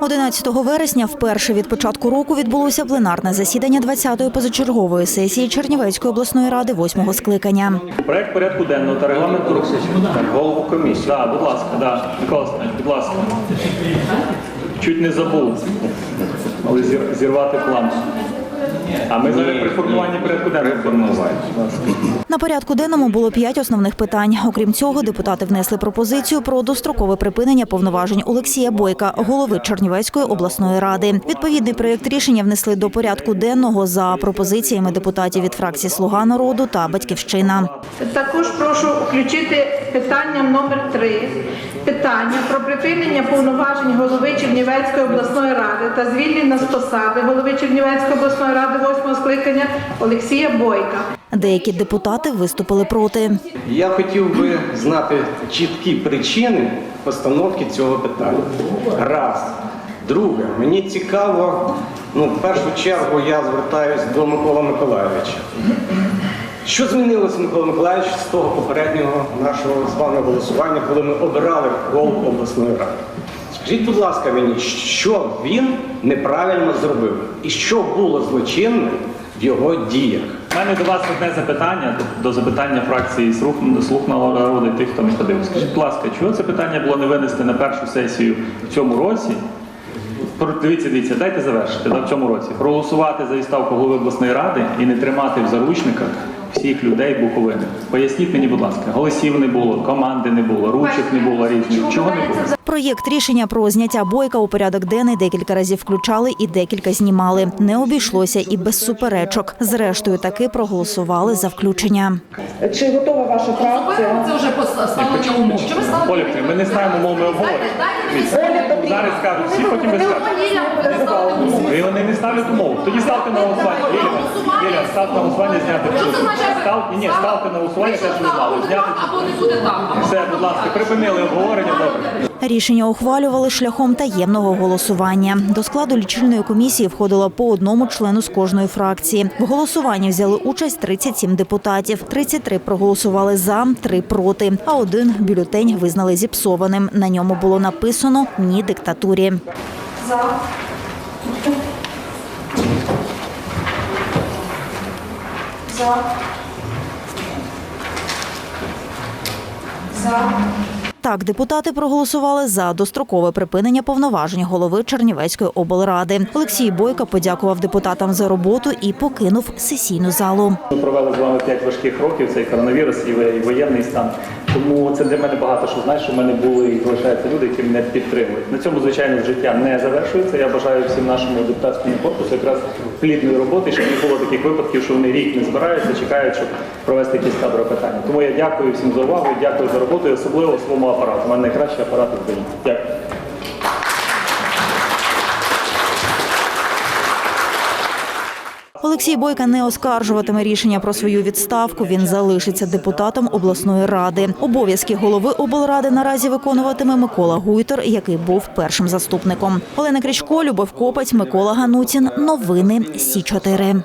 11 вересня вперше від початку року відбулося пленарне засідання 20-ї позачергової сесії Чернівецької обласної ради 8-го скликання. Проект порядку денного та регламенту Так, голову комісії. Да, будь ласка, да. Микола будь ласка. Чуть не забув. Але зірвати план. А ми зараз при формуванні порядку денного формуємо. На порядку денному було п'ять основних питань. Окрім цього, депутати внесли пропозицію про дострокове припинення повноважень Олексія Бойка, голови Чернівецької обласної ради. Відповідний проєкт рішення внесли до порядку денного за пропозиціями депутатів від фракції Слуга народу та Батьківщина. Також прошу включити питання номер 3 Питання про припинення повноважень голови Чернівецької обласної ради та звільнення з посади голови Чернівецької обласної ради 8 скликання Олексія Бойка. Деякі депутати виступили проти. Я хотів би знати чіткі причини постановки цього питання. Раз. Друге, мені цікаво, ну, в першу чергу я звертаюсь до Миколи Миколайовича. Що змінилося, Микола Миколайович, з того попереднього нашого з вами голосування, коли ми обирали голову обласної ради? Скажіть, будь ласка, мені, що він неправильно зробив і що було злочинне в його діях? У мене до вас одне запитання, до запитання фракції «Слух, «Слух народу» тих, хто не ходив. Скажіть, будь ласка, чого це питання було не винести на першу сесію в цьому році? Дивіться, дивіться, дайте завершити да, в цьому році. Проголосувати за відставку голови обласної ради і не тримати в заручниках всіх людей Буковини. Поясніть мені, будь ласка, голосів не було, команди не було, ручок не було різних. Чого не було? Проєкт рішення про зняття бойка у порядок денний декілька разів включали і декілька знімали. Не обійшлося і без суперечок. Зрештою, таки проголосували за включення. Чи готова ваша фракція? Це вже поставлення умов. Що ви ставите? Оля, Петрівна, ми не ставимо умов, ми обговорюємо. Зараз скажуть, всі потім ви скажете. Ви вони не ставлять умов. Тоді ставте на голосування. Ставте на голосування зняти. Це означає? Став, ні, ні, ставте на голосування, те, що ви знали. Зняти. Або не буде так. Все, будь ласка, припинили обговорення, добре. Рішення ухвалювали шляхом таємного голосування. До складу лічильної комісії входило по одному члену з кожної фракції. В голосуванні взяли участь 37 депутатів. 33 проголосували за, 3 проти. А один бюлетень визнали зіпсованим. На ньому було написано Ні диктатурі. За. За. Так, депутати проголосували за дострокове припинення повноважень голови Чернівецької облради. Олексій Бойко подякував депутатам за роботу і покинув сесійну залу. Ми провели з вами 5 важких років, цей коронавірус і воєнний стан. Тому це для мене багато що знаєш, в мене були і залишаються люди, які мене підтримують. На цьому, звичайно, життя не завершується. Я бажаю всім нашому депутатському корпусу якраз плідної роботи, щоб не було таких випадків, що вони рік не збираються, чекають, щоб провести якісь кадрові питання. Тому я дякую всім за увагу, дякую за роботу особливо своєму апарату. У мене найкращий апарат в Україні. Дякую. Олексій Бойка не оскаржуватиме рішення про свою відставку. Він залишиться депутатом обласної ради. Обов'язки голови облради наразі виконуватиме Микола Гуйтер, який був першим заступником. Олена Крічко, Любов Копець, Микола Ганутін. Новини Сі 4